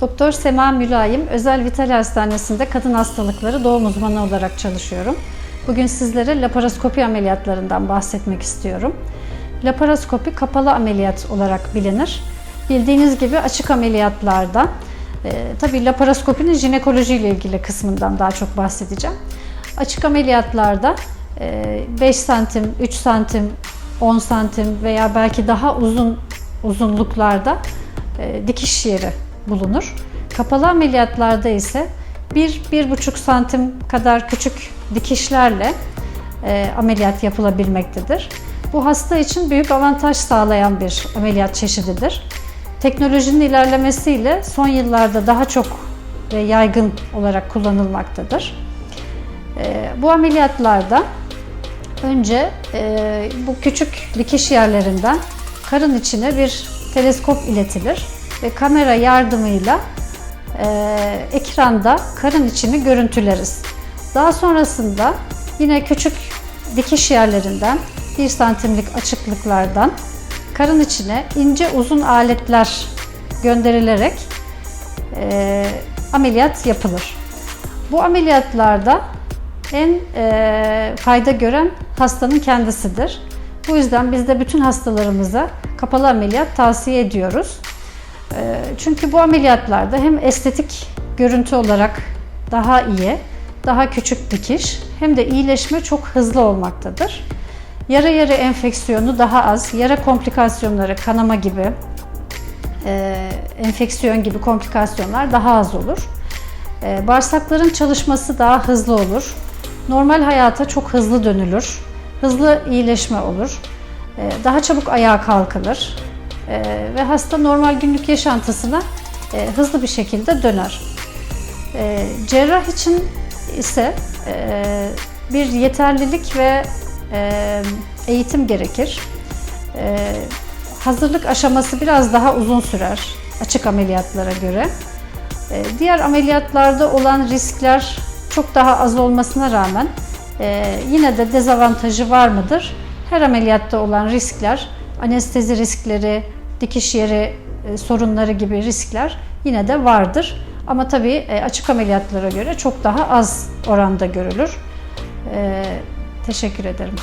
Doktor Sema Mülayim, Özel Vital Hastanesi'nde kadın hastalıkları doğum uzmanı olarak çalışıyorum. Bugün sizlere laparoskopi ameliyatlarından bahsetmek istiyorum. Laparoskopi kapalı ameliyat olarak bilinir. Bildiğiniz gibi açık ameliyatlarda, e, tabii laparoskopinin jinekoloji ile ilgili kısmından daha çok bahsedeceğim. Açık ameliyatlarda e, 5 santim, 3 santim, 10 santim veya belki daha uzun uzunluklarda e, dikiş yeri bulunur. Kapalı ameliyatlarda ise 1-1,5 santim kadar küçük dikişlerle e, ameliyat yapılabilmektedir. Bu hasta için büyük avantaj sağlayan bir ameliyat çeşididir. Teknolojinin ilerlemesiyle son yıllarda daha çok ve yaygın olarak kullanılmaktadır. E, bu ameliyatlarda önce e, bu küçük dikiş yerlerinden karın içine bir teleskop iletilir ve kamera yardımıyla e, ekranda karın içini görüntüleriz. Daha sonrasında yine küçük dikiş yerlerinden 1 santimlik açıklıklardan karın içine ince uzun aletler gönderilerek e, ameliyat yapılır. Bu ameliyatlarda en e, fayda gören hastanın kendisidir. Bu yüzden biz de bütün hastalarımıza kapalı ameliyat tavsiye ediyoruz. E, çünkü bu ameliyatlarda hem estetik görüntü olarak daha iyi, daha küçük dikiş hem de iyileşme çok hızlı olmaktadır. Yara yara enfeksiyonu daha az, yara komplikasyonları, kanama gibi, e, enfeksiyon gibi komplikasyonlar daha az olur. E, bağırsakların çalışması daha hızlı olur. Normal hayata çok hızlı dönülür. Hızlı iyileşme olur. E, daha çabuk ayağa kalkılır. E, ve hasta normal günlük yaşantısına e, hızlı bir şekilde döner. E, cerrah için ise e, bir yeterlilik ve e, eğitim gerekir. E, hazırlık aşaması biraz daha uzun sürer açık ameliyatlara göre. E, diğer ameliyatlarda olan riskler çok daha az olmasına rağmen e, yine de dezavantajı var mıdır? Her ameliyatta olan riskler, anestezi riskleri, dikiş yeri e, sorunları gibi riskler yine de vardır. Ama tabii e, açık ameliyatlara göre çok daha az oranda görülür. E, teşekkür ederim.